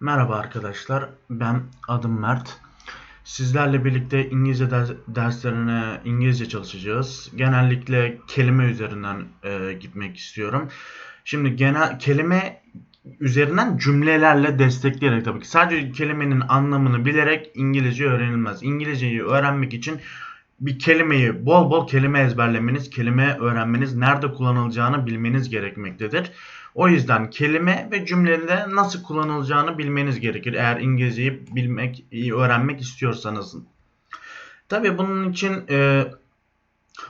Merhaba arkadaşlar, ben adım Mert. Sizlerle birlikte İngilizce ders, derslerine İngilizce çalışacağız. Genellikle kelime üzerinden e, gitmek istiyorum. Şimdi genel kelime üzerinden cümlelerle destekleyerek tabii ki. Sadece kelimenin anlamını bilerek İngilizce öğrenilmez. İngilizceyi öğrenmek için bir kelimeyi bol bol kelime ezberlemeniz, kelime öğrenmeniz, nerede kullanılacağını bilmeniz gerekmektedir. O yüzden kelime ve cümlede nasıl kullanılacağını bilmeniz gerekir. Eğer İngilizceyi bilmek, iyi öğrenmek istiyorsanız. Tabii bunun için e,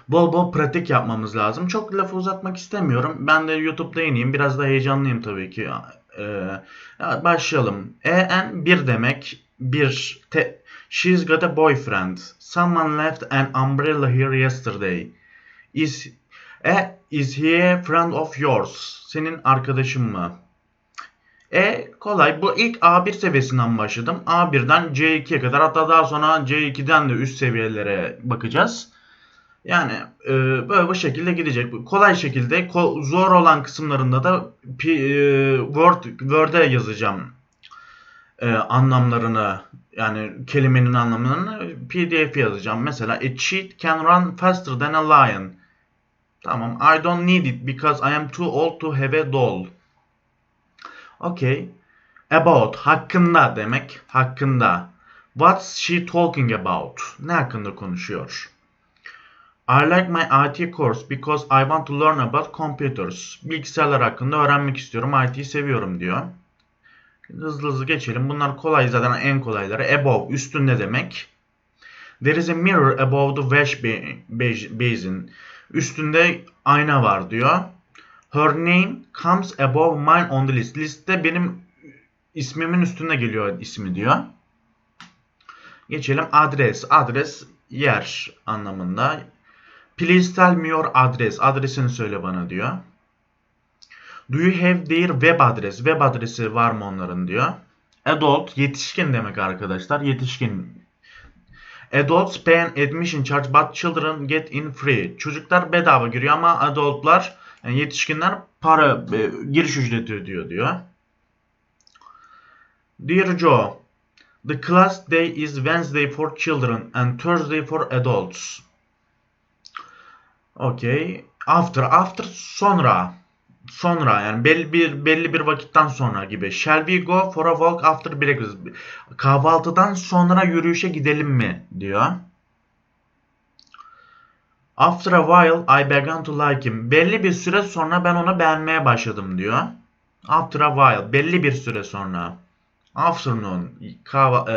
bol bol pratik yapmamız lazım. Çok lafı uzatmak istemiyorum. Ben de YouTube'da yeniyim. Biraz da heyecanlıyım tabii ki. E, başlayalım. En bir demek. Bir. Te, she's got a boyfriend. Someone left an umbrella here yesterday. Is e, is he a friend of yours? Senin arkadaşın mı? E kolay. Bu ilk A1 seviyesinden başladım. A1'den C2'ye kadar hatta daha sonra C2'den de üst seviyelere bakacağız. Yani e, böyle bu şekilde gidecek. Kolay şekilde zor olan kısımlarında da e, Word Word'e yazacağım e, anlamlarını yani kelimenin anlamlarını PDF yazacağım. Mesela a cheat can run faster than a lion. Tamam. I don't need it because I am too old to have a doll. Okay. About hakkında demek. Hakkında. What's she talking about? Ne hakkında konuşuyor? I like my IT course because I want to learn about computers. Bilgisayarlar hakkında öğrenmek istiyorum. IT'yi seviyorum diyor. Hızlı hızlı geçelim. Bunlar kolay zaten en kolayları. Above üstünde demek. There is a mirror above the wash basin. Üstünde ayna var diyor. Her name comes above mine on the list. Liste benim ismimin üstünde geliyor ismi diyor. Geçelim adres. Adres yer anlamında. Please tell me your address. Adresini söyle bana diyor. Do you have their web adres? Web adresi var mı onların diyor. Adult yetişkin demek arkadaşlar. Yetişkin Adults pay an admission charge but children get in free. Çocuklar bedava giriyor ama adultlar yani yetişkinler para e, giriş ücreti ödüyor diyor. Dear Joe, the class day is Wednesday for children and Thursday for adults. Okay. After, after sonra sonra yani belli bir belli bir vakitten sonra gibi. Shall we go for a walk after breakfast? Kahvaltıdan sonra yürüyüşe gidelim mi diyor. After a while I began to like him. Belli bir süre sonra ben onu beğenmeye başladım diyor. After a while belli bir süre sonra. Afternoon kahva, e,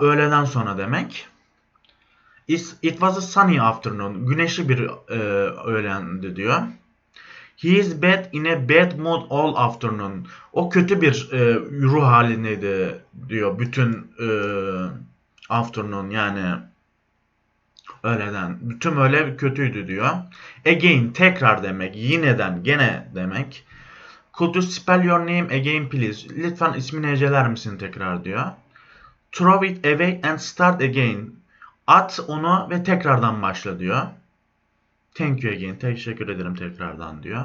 öğleden sonra demek. It, was a sunny afternoon. Güneşli bir e, öğlendi diyor. He is bad in a bad mood all afternoon. O kötü bir e, ruh halindeydi diyor bütün e, afternoon yani öğleden. Bütün öyle kötüydü diyor. Again tekrar demek. Yineden gene demek. Could you spell your name again please? Lütfen ismini heceler misin tekrar diyor. Throw it away and start again. At onu ve tekrardan başla diyor. Thank you again. Teşekkür ederim tekrardan diyor.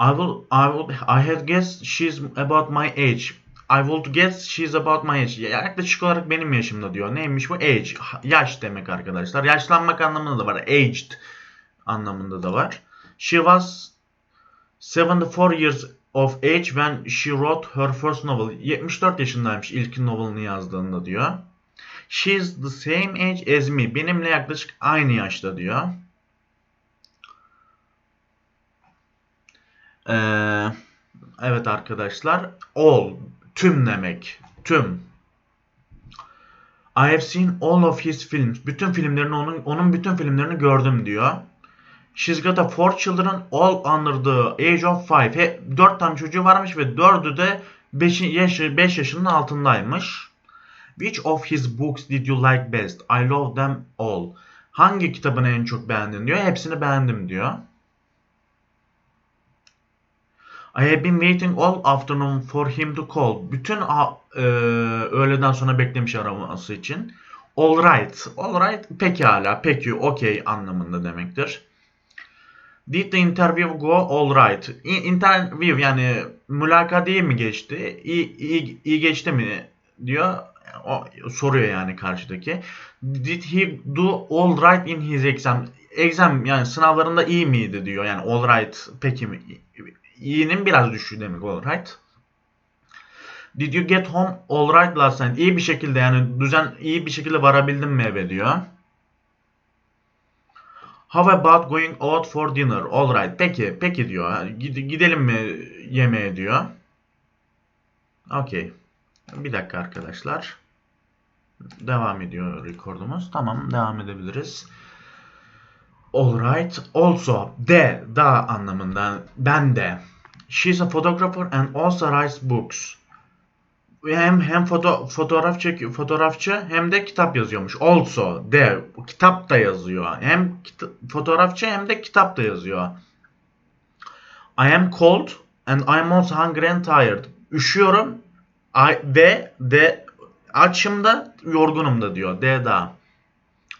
I will, I will, I have guessed she's about my age. I would guess she's about my age. Yaklaşık olarak benim yaşımda diyor. Neymiş bu? Age. Yaş demek arkadaşlar. Yaşlanmak anlamında da var. Aged anlamında da var. She was 74 years of age when she wrote her first novel. 74 yaşındaymış ilk novelini yazdığında diyor. She's the same age as me. Benimle yaklaşık aynı yaşta diyor. Ee, evet arkadaşlar. All. Tüm demek. Tüm. I have seen all of his films. Bütün filmlerini onun onun bütün filmlerini gördüm diyor. She's got a four children all under the age of five. He, dört tane çocuğu varmış ve dördü de 5 yaş, yaşının altındaymış. Which of his books did you like best? I love them all. Hangi kitabını en çok beğendin diyor. Hepsini beğendim diyor. I have been waiting all afternoon for him to call. Bütün e, öğleden sonra beklemiş araması için. All right. All right pekala, peki, okey anlamında demektir. Did the interview go all right? Interview yani mülakat iyi mi geçti? İyi, iyi, iyi geçti mi diyor. O, soruyor yani karşıdaki. Did he do all right in his exam? Exam yani sınavlarında iyi miydi diyor. Yani all right peki mi? İyinin biraz düşüğü demek all right. Did you get home all right last night? İyi bir şekilde yani düzen iyi bir şekilde varabildin mi eve diyor. How about going out for dinner? All right. Peki, peki diyor. Gide- Gidelim mi yemeğe diyor. Okey. Bir dakika arkadaşlar. Devam ediyor rekordumuz. Tamam, devam edebiliriz. All right. Also, de, da anlamında. Ben de. She's a photographer and also writes books. Hem hem foto, fotoğraf çekiyor, fotoğrafçı hem de kitap yazıyormuş. Also, de, kitap da yazıyor. Hem kita- fotoğrafçı hem de kitap da yazıyor. I am cold and I'm also hungry and tired. Üşüyorum I, ve de açım da yorgunum da diyor. De da.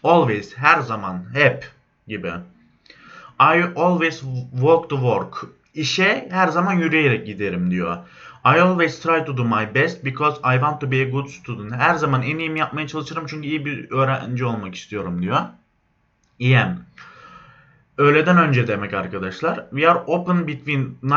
Always, her zaman, hep gibi. I always walk to work. İşe her zaman yürüyerek giderim diyor. I always try to do my best because I want to be a good student. Her zaman en iyimi yapmaya çalışırım çünkü iyi bir öğrenci olmak istiyorum diyor. EM. Öğleden önce demek arkadaşlar. We are open between 9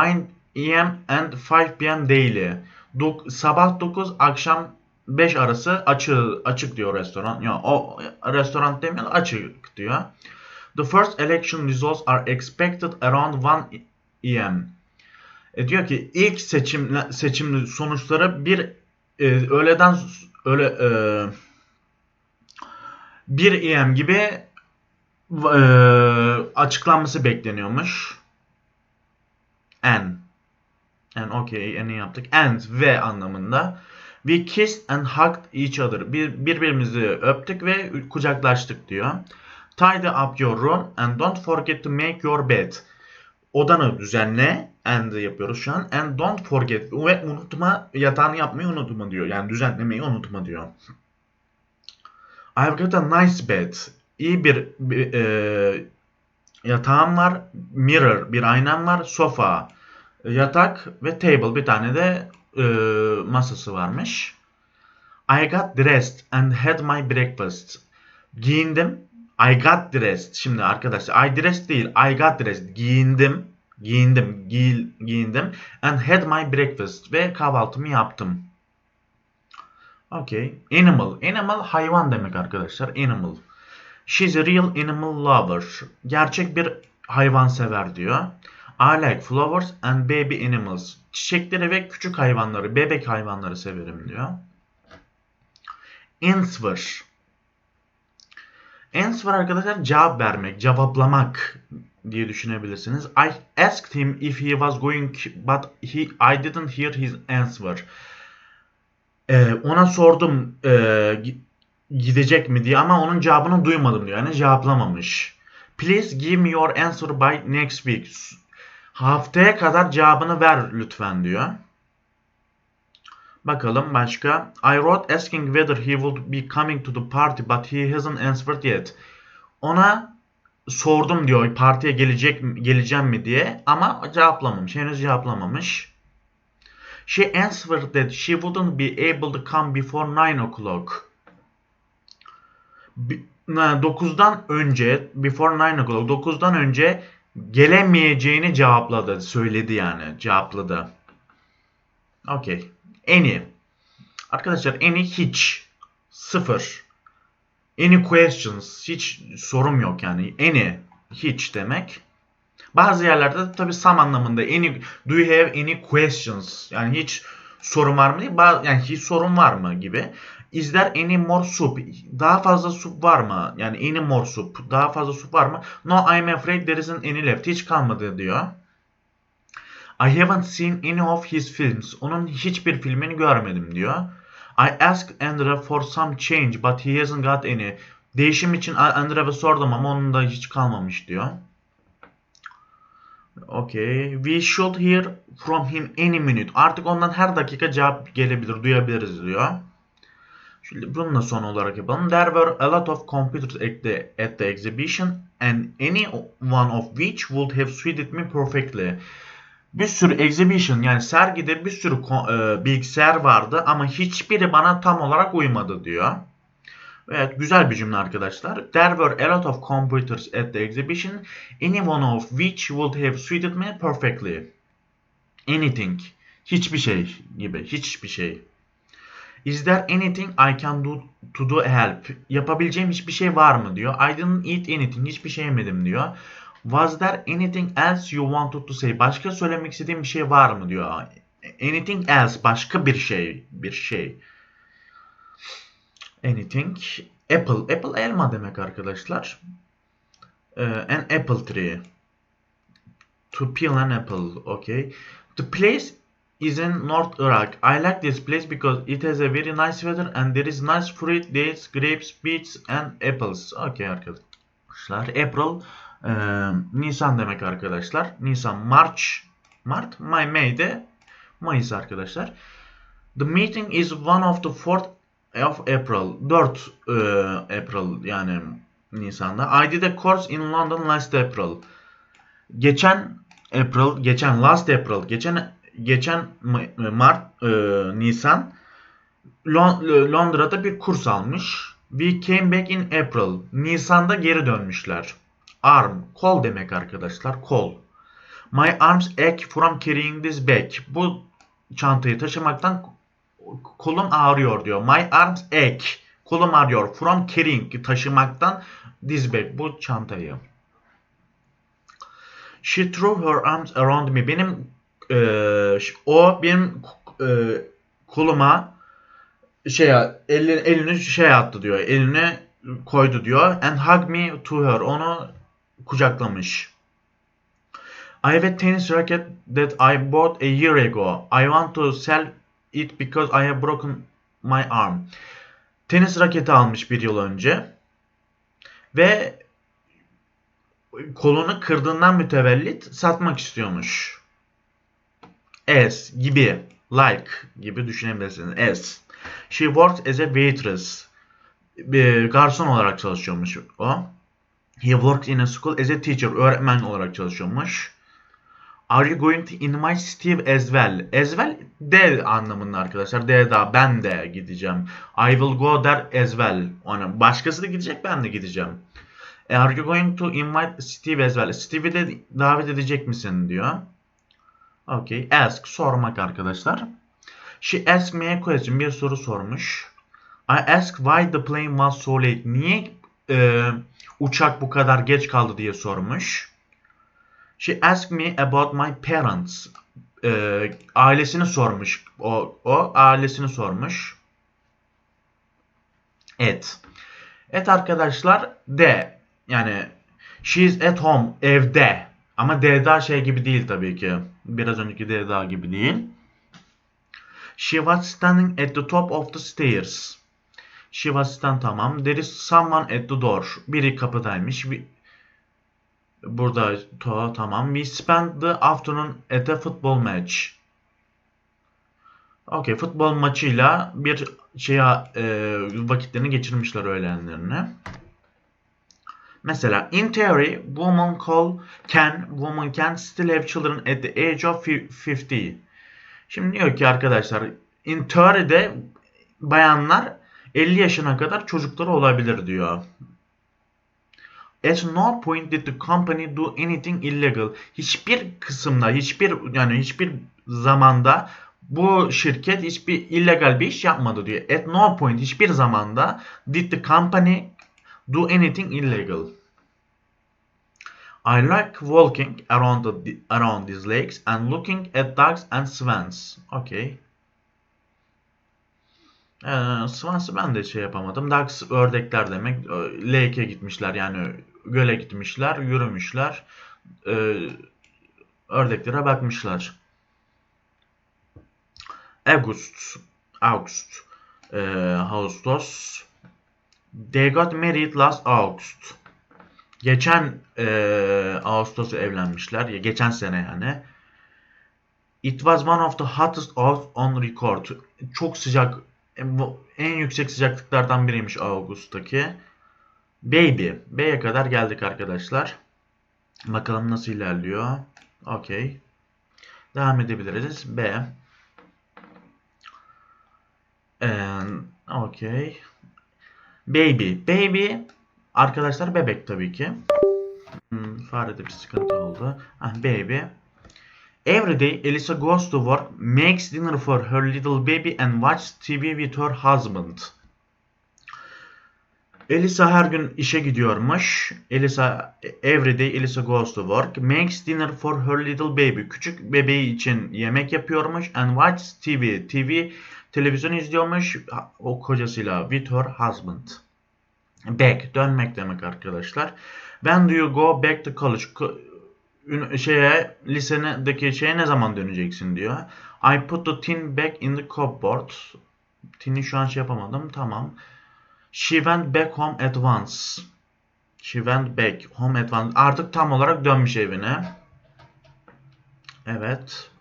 AM and 5 PM daily. Dok- sabah 9 akşam 5 arası açık açık diyor restoran. Ya o restoran demiyor açık diyor. The first election results are expected around 1 AM. E diyor ki ilk seçim seçim sonuçları bir e, öğleden öyle e, 1 AM gibi e, açıklanması bekleniyormuş. And. And okay, and'i yaptık. And ve anlamında. We kissed and hugged each other. Bir, birbirimizi öptük ve kucaklaştık diyor. Tidy up your room and don't forget to make your bed. Odanı düzenle. And yapıyoruz şu an. And don't forget. Ve unutma, yatağını yapmayı unutma diyor. Yani düzenlemeyi unutma diyor. I've got a nice bed. İyi bir, bir e, yatağım var. Mirror, bir aynam var. Sofa, yatak ve table. Bir tane de e, masası varmış. I got dressed and had my breakfast. Giyindim. I got dressed. Şimdi arkadaşlar I dressed değil. I got dressed. Giyindim. Giyindim. Giy, giyindim. And had my breakfast. Ve kahvaltımı yaptım. Okay. Animal. Animal hayvan demek arkadaşlar. Animal. She's a real animal lover. Gerçek bir hayvan sever diyor. I like flowers and baby animals. Çiçekleri ve küçük hayvanları, bebek hayvanları severim diyor. Answer. Answer arkadaşlar cevap vermek, cevaplamak diye düşünebilirsiniz. I asked him if he was going but he I didn't hear his answer. Ee, ona sordum e, gi- gidecek mi diye ama onun cevabını duymadım diyor. Yani cevaplamamış. Please give me your answer by next week. Haftaya kadar cevabını ver lütfen diyor. Bakalım başka. I wrote asking whether he would be coming to the party but he hasn't answered yet. Ona sordum diyor partiye gelecek geleceğim mi diye ama cevaplamamış. Henüz cevaplamamış. She answered that she wouldn't be able to come before 9 o'clock. 9'dan önce before 9 o'clock 9'dan önce gelemeyeceğini cevapladı. Söyledi yani. Cevapladı. Okey. Any. Arkadaşlar any hiç. Sıfır. Any questions. Hiç sorum yok yani. Any. Hiç demek. Bazı yerlerde tabi some anlamında any do you have any questions yani hiç sorun var mı değil yani hiç sorun var mı gibi. Is there any more soup? Daha fazla soup var mı? Yani any more soup? Daha fazla soup var mı? No I'm afraid there isn't any left. Hiç kalmadı diyor. I haven't seen any of his films. Onun hiçbir filmini görmedim diyor. I asked Andrew for some change but he hasn't got any. Değişim için Andrew'a sordum ama onun da hiç kalmamış diyor. Okay. We should hear from him any minute. Artık ondan her dakika cevap gelebilir, duyabiliriz diyor. Şimdi bunu da son olarak yapalım. There were a lot of computers at the, at the exhibition and any one of which would have suited me perfectly. Bir sürü exhibition yani sergide bir sürü e, bilgisayar vardı ama hiçbiri bana tam olarak uymadı diyor. Evet güzel bir cümle arkadaşlar. There were a lot of computers at the exhibition, any one of which would have suited me perfectly. Anything. Hiçbir şey gibi. Hiçbir şey. Is there anything I can do to do help? Yapabileceğim hiçbir şey var mı diyor. I didn't eat anything. Hiçbir şey yemedim diyor. Was there anything else you wanted to say? Başka söylemek istediğim bir şey var mı diyor. Anything else. Başka bir şey. Bir şey. Anything. Apple. Apple elma demek arkadaşlar. Ee, an apple tree. To peel an apple. Okay. The place is in North Iraq. I like this place because it has a very nice weather and there is nice fruit, dates, grapes, peach and apples. Okay arkadaşlar. April e, Nisan demek arkadaşlar. Nisan, March, Mart, May, May'de Mayıs arkadaşlar. The meeting is one of the fourth of April. 4 e, April yani Nisan'da. I did a course in London last April. Geçen April, geçen last April, geçen geçen Mart, e, Nisan Lon- Londra'da bir kurs almış. We came back in April. Nisan'da geri dönmüşler. Arm, kol demek arkadaşlar. Kol. My arms ache from carrying this bag. Bu çantayı taşımaktan kolum ağrıyor diyor. My arms ache. Kolum ağrıyor. From carrying taşımaktan this bag. Bu çantayı. She threw her arms around me. Benim e, o benim e, koluma şey elini, elini şey attı diyor. Eline koydu diyor. And hug me to her. Onu kucaklamış. I have a tennis racket that I bought a year ago. I want to sell it because I have broken my arm. Tenis raketi almış bir yıl önce. Ve kolunu kırdığından mütevellit satmak istiyormuş. As gibi, like gibi düşünebilirsiniz. As. She works as a waitress. Bir garson olarak çalışıyormuş o. He works in a school as a teacher. Öğretmen olarak çalışıyormuş. Are you going to invite Steve as well? As well de anlamında arkadaşlar. De daha ben de gideceğim. I will go there as well. Yani başkası da gidecek ben de gideceğim. Are you going to invite Steve as well? Steve'i de davet edecek misin diyor. Okay. Ask sormak arkadaşlar. She asked me a question. Bir soru sormuş. I asked why the plane was so late. Niye e, uçak bu kadar geç kaldı diye sormuş. She asked me about my parents. E, ailesini sormuş. O, o ailesini sormuş. Et. Et arkadaşlar de. Yani she is at home. Evde. Ama D'da şey gibi değil tabii ki. Biraz önceki D'da gibi değil. She was standing at the top of the stairs. She was stand tamam. There is someone at the door. Biri kapıdaymış. Burada to tamam. We spent the afternoon at a football match. Okay, futbol maçıyla bir şeye e, vakitlerini geçirmişler öğlenlerini. Mesela in theory, woman call can woman can still have children at the age of 50. Şimdi diyor ki arkadaşlar in theory'de bayanlar 50 yaşına kadar çocukları olabilir diyor. At no point did the company do anything illegal. Hiçbir kısımda, hiçbir yani hiçbir zamanda bu şirket hiçbir illegal bir iş yapmadı diyor. At no point hiçbir zamanda did the company do anything illegal. I like walking around the, around these lakes and looking at ducks and swans. Okay. Ee, Swans'ı ben de şey yapamadım. Ducks ördekler demek. Lake'e gitmişler yani göle gitmişler, yürümüşler. Ee, ördeklere bakmışlar. August, August, e, Ağustos. They got married last August. Geçen e, Ağustos'u evlenmişler. Ya geçen sene yani. It was one of the hottest hours on record. Çok sıcak E, en yüksek sıcaklıklardan biriymiş Ağustos'taki. Baby. B'ye kadar geldik arkadaşlar. Bakalım nasıl ilerliyor. Okey. Devam edebiliriz. B. And, okey. Baby. Baby arkadaşlar bebek tabii ki. Hmm, farede bir sıkıntı oldu. Ah, baby. Every day Elisa goes to work, makes dinner for her little baby and watches TV with her husband. Elisa her gün işe gidiyormuş. Elisa every day Elisa goes to work, makes dinner for her little baby. Küçük bebeği için yemek yapıyormuş and watches TV. TV televizyon izliyormuş o kocasıyla with husband. Back dönmek demek arkadaşlar. When do you go back to college? şeye lisedeki şeye ne zaman döneceksin diyor. I put the tin back in the cupboard. Tin'i şu an şey yapamadım. Tamam. She went back home at once. She went back home at once. Artık tam olarak dönmüş evine. Evet.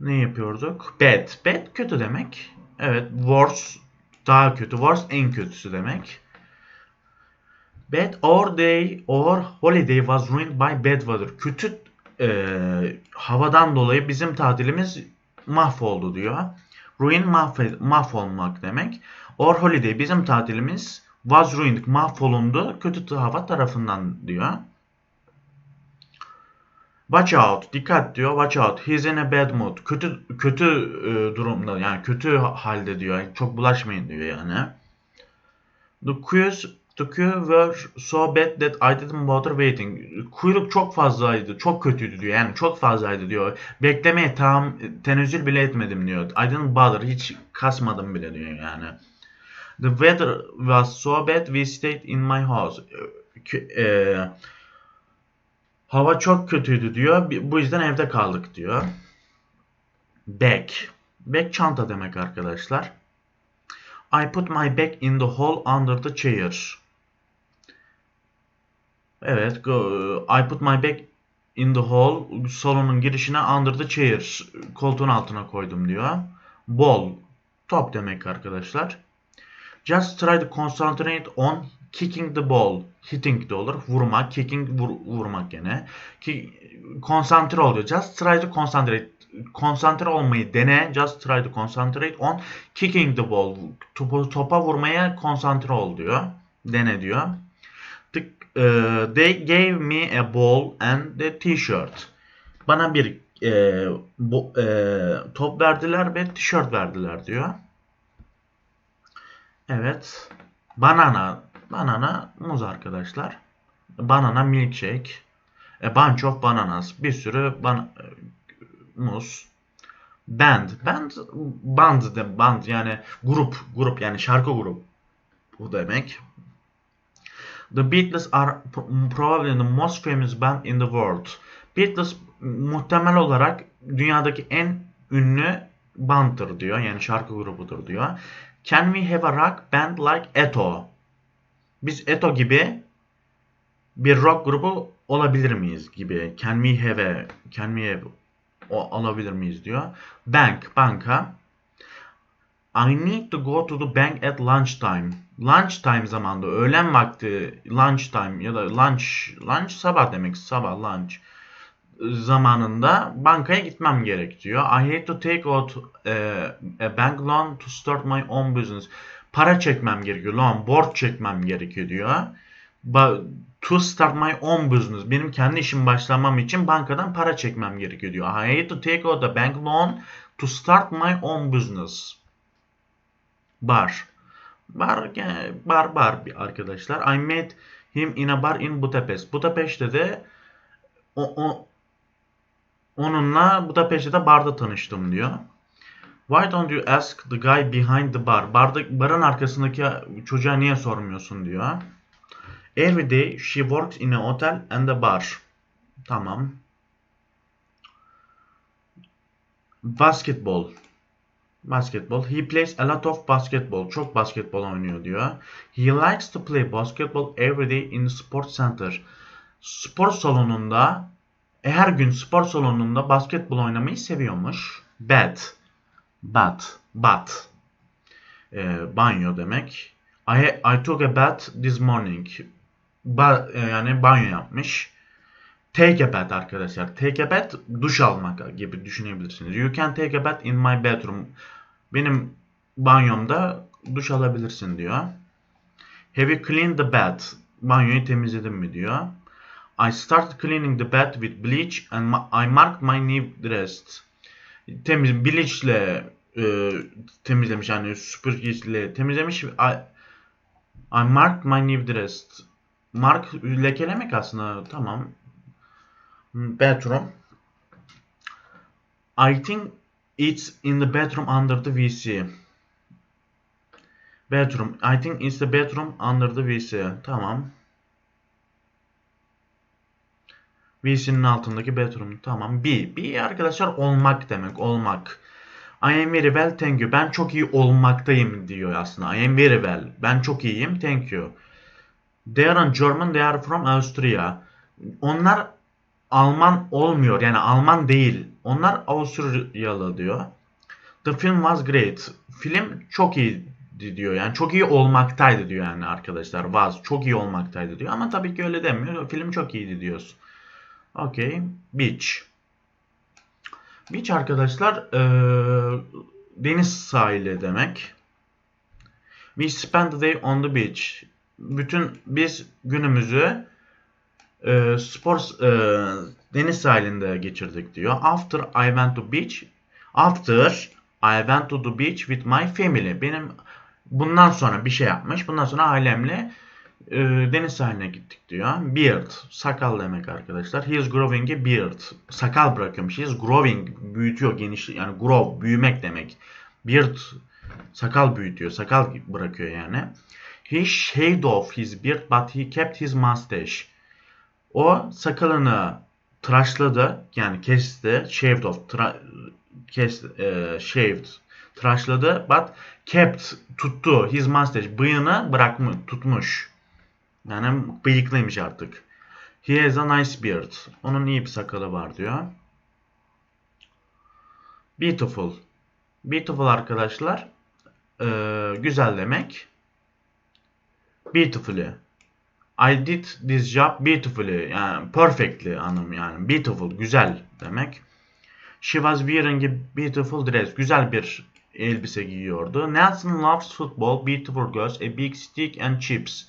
Ne yapıyorduk? Bad. Bad kötü demek. Evet. Worse daha kötü. Worse en kötüsü demek. Bad our day or holiday was ruined by bad weather. Kötü e, havadan dolayı bizim tatilimiz mahvoldu diyor. Ruin mahv mahvolmak demek. Or holiday bizim tatilimiz was ruined mahvolundu kötü hava tarafından diyor. Watch out, dikkat diyor. Watch out, he's in a bad mood. Kötü kötü e, durumda yani kötü halde diyor. Çok bulaşmayın diyor yani. The quiz The queue were so bad that I didn't bother waiting. Kuyruk çok fazlaydı, çok kötüydü diyor. Yani çok fazlaydı diyor. Beklemeye tam tenezzül bile etmedim diyor. I didn't bother, hiç kasmadım bile diyor yani. The weather was so bad we stayed in my house. E, hava çok kötüydü diyor. Bu yüzden evde kaldık diyor. Bag. Bag çanta demek arkadaşlar. I put my bag in the hole under the chair. Evet. I put my bag in the hall. Salonun girişine under the chairs. Koltuğun altına koydum diyor. Ball. Top demek arkadaşlar. Just try to concentrate on kicking the ball. Hitting de olur. Vurmak. Kicking vur, vurmak gene. Ki, konsantre oluyor. Just try to concentrate. Konsantre olmayı dene. Just try to concentrate on kicking the ball. Topa, topa vurmaya konsantre ol diyor. Dene diyor. Uh, they gave me a ball and a t-shirt. Bana bir e, bu, e, top verdiler ve tişört verdiler diyor. Evet. Banana. Banana muz arkadaşlar. Banana milkshake. A bunch of bananas. Bir sürü ban muz. Band. Band band de band yani grup grup yani şarkı grup. Bu demek. The Beatles are probably the most famous band in the world. Beatles muhtemel olarak dünyadaki en ünlü banddır diyor. Yani şarkı grubudur diyor. Can we have a rock band like Eto? Biz Eto gibi bir rock grubu olabilir miyiz gibi. Can we have a, can we have o, alabilir miyiz diyor. Bank, banka. I need to go to the bank at lunchtime. Lunchtime zamanında öğlen vakti lunchtime ya da lunch lunch sabah demek sabah lunch zamanında bankaya gitmem gerek diyor. I had to take out a bank loan to start my own business. Para çekmem gerekiyor. Loan, borç çekmem gerekiyor diyor. To start my own business. Benim kendi işim başlamam için bankadan para çekmem gerekiyor diyor. I had to take out a bank loan to start my own business bar. Bar, bar bar bir arkadaşlar. I met him in a bar in Budapest. Budapest'te de o, o, onunla Budapest'te barda tanıştım diyor. Why don't you ask the guy behind the bar? Barda, barın arkasındaki çocuğa niye sormuyorsun diyor. Every day she works in a hotel and a bar. Tamam. Basketball. Basketball. He plays a lot of basketball. Çok basketbol oynuyor diyor. He likes to play basketball every day in the sports center. Spor salonunda her gün spor salonunda basketbol oynamayı seviyormuş. Bad. Bad. Bad. e, banyo demek. I, I took a bath this morning. Ba, e, yani banyo yapmış. Take a bath arkadaşlar. Take a bath duş almak gibi düşünebilirsiniz. You can take a bath in my bedroom. Benim banyomda duş alabilirsin diyor. Have you cleaned the bath? Banyoyu temizledin mi diyor. I started cleaning the bath with bleach and I marked my new dress. Temiz bleachle e, temizlemiş yani süpürgeyle temizlemiş. I, I marked my new dress. Mark lekelemek aslında tamam. Bedroom. I think it's in the bedroom under the WC. Bedroom. I think it's the bedroom under the WC. Tamam. WC'nin altındaki bedroom. Tamam. Be. Be arkadaşlar olmak demek. Olmak. I am very well thank you. Ben çok iyi olmaktayım diyor aslında. I am very well. Ben çok iyiyim. Thank you. They are German. They are from Austria. Onlar Alman olmuyor. Yani Alman değil. Onlar Avusturyalı diyor. The film was great. Film çok iyiydi diyor. Yani çok iyi olmaktaydı diyor yani arkadaşlar. Was çok iyi olmaktaydı diyor. Ama tabii ki öyle demiyor. Film çok iyiydi diyoruz. Okay. Beach. Beach arkadaşlar ee, deniz sahili demek. We spent the day on the beach. Bütün biz günümüzü e, spor e, deniz sahilinde geçirdik diyor. After I went to beach. After I went to the beach with my family. Benim bundan sonra bir şey yapmış. Bundan sonra ailemle e, deniz sahiline gittik diyor. Beard. Sakal demek arkadaşlar. He is growing a beard. Sakal bırakıyormuş. He is growing. Büyütüyor. Geniş, yani grow. Büyümek demek. Beard. Sakal büyütüyor. Sakal bırakıyor yani. He shaved off his beard but he kept his mustache. O sakalını tıraşladı. Yani kesti. Shaved off. Tra kes, e, shaved. Tıraşladı. But kept. Tuttu. His mustache. Bıyığını bırakmış. Tutmuş. Yani bıyıklıymış artık. He has a nice beard. Onun iyi bir sakalı var diyor. Beautiful. Beautiful arkadaşlar. E, güzel demek. Beautifully. I did this job beautifully. Yani perfectly anlamı yani. Beautiful, güzel demek. She was wearing a beautiful dress. Güzel bir elbise giyiyordu. Nelson loves football, beautiful girls, a big stick and chips.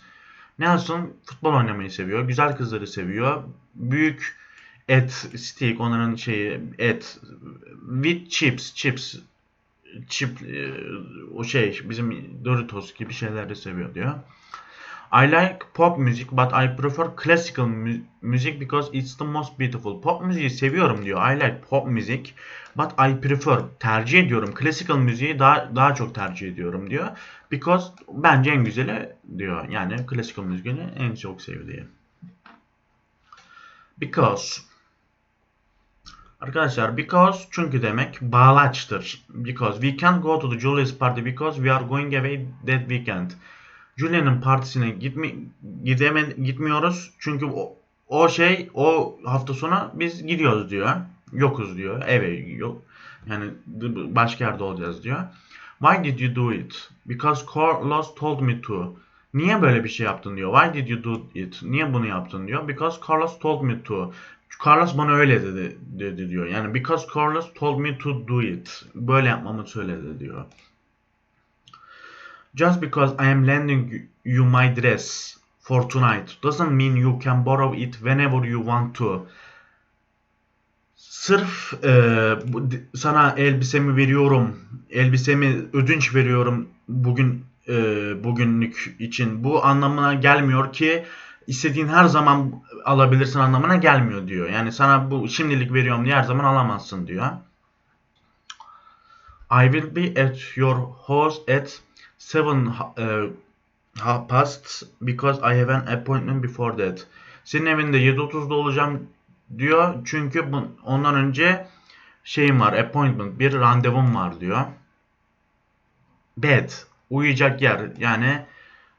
Nelson futbol oynamayı seviyor. Güzel kızları seviyor. Büyük et, stick, onların şeyi et. With chips, chips. Chip, o şey bizim Doritos gibi şeyler de seviyor diyor. I like pop music but I prefer classical mu music because it's the most beautiful. Pop müziği seviyorum diyor. I like pop music but I prefer tercih ediyorum. Classical müziği daha daha çok tercih ediyorum diyor. Because bence en güzeli diyor. Yani classical müziğini en çok sevdiği. Because Arkadaşlar because çünkü demek bağlaçtır. Because we can't go to the Julius party because we are going away that weekend. Julia'nın partisine gitme, gideme, gitmiyoruz. Çünkü o, o şey o hafta sonu biz gidiyoruz diyor. Yokuz diyor. Eve yok. Yani başka yerde olacağız diyor. Why did you do it? Because Carlos told me to. Niye böyle bir şey yaptın diyor. Why did you do it? Niye bunu yaptın diyor. Because Carlos told me to. Carlos bana öyle dedi, dedi diyor. Yani because Carlos told me to do it. Böyle yapmamı söyledi diyor. Just because I am lending you my dress for tonight doesn't mean you can borrow it whenever you want to. Sırf e, sana elbisemi veriyorum, elbisemi ödünç veriyorum bugün e, bugünlük için. Bu anlamına gelmiyor ki istediğin her zaman alabilirsin anlamına gelmiyor diyor. Yani sana bu şimdilik veriyorum diye her zaman alamazsın diyor. I will be at your house at 7 uh, half past because I have an appointment before that. Senin evinde 7.30'da olacağım diyor. Çünkü ondan önce şeyim var, appointment, bir randevum var diyor. Bed, uyuyacak yer yani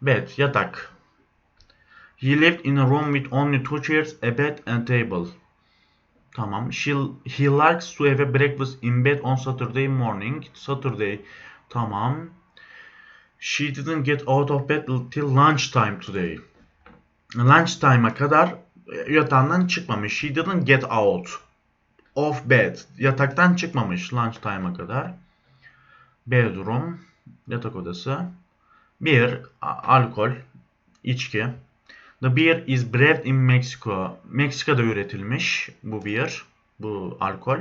bed, yatak. He lived in a room with only two chairs, a bed and table. Tamam. She, he likes to have a breakfast in bed on Saturday morning. Saturday. Tamam. She didn't get out of bed till lunchtime today. Lunchtime'a kadar e, yatağından çıkmamış. She didn't get out of bed. Yataktan çıkmamış lunchtime'a kadar. Bedroom. Yatak odası. Bir, alkol, içki. The beer is brewed in Mexico. Meksika'da üretilmiş bu beer, bu alkol.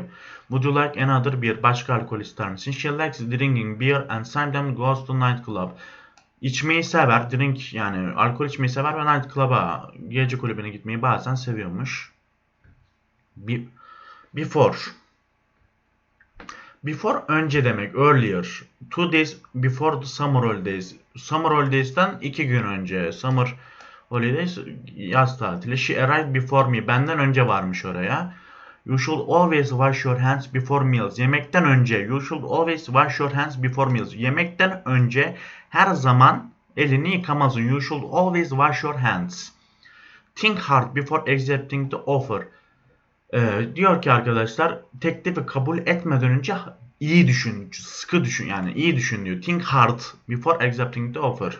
Would you like another beer? Başka alkol ister misin? She likes drinking beer and sometimes goes to nightclub. İçmeyi sever, drink yani alkol içmeyi sever ve nightclub'a, gece kulübüne gitmeyi bazen seviyormuş. Be- before. Before önce demek, earlier. Two days before the summer holidays. Summer holidays'ten iki gün önce. Summer holidays yaz tatili. She arrived before me. Benden önce varmış oraya. You should always wash your hands before meals. Yemekten önce. You should always wash your hands before meals. Yemekten önce her zaman elini yıkamalısın. You should always wash your hands. Think hard before accepting the offer. Ee, diyor ki arkadaşlar teklifi kabul etmeden önce iyi düşün, sıkı düşün yani iyi düşün diyor. Think hard before accepting the offer.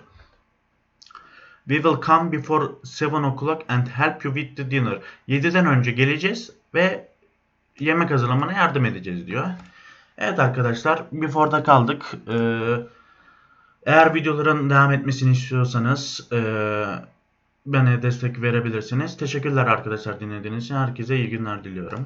We will come before 7 o'clock and help you with the dinner. 7'den önce geleceğiz ve yemek hazırlamana yardım edeceğiz diyor. Evet arkadaşlar before'da kaldık. Ee, eğer videoların devam etmesini istiyorsanız ee, bana destek verebilirsiniz. Teşekkürler arkadaşlar dinlediğiniz için. Herkese iyi günler diliyorum.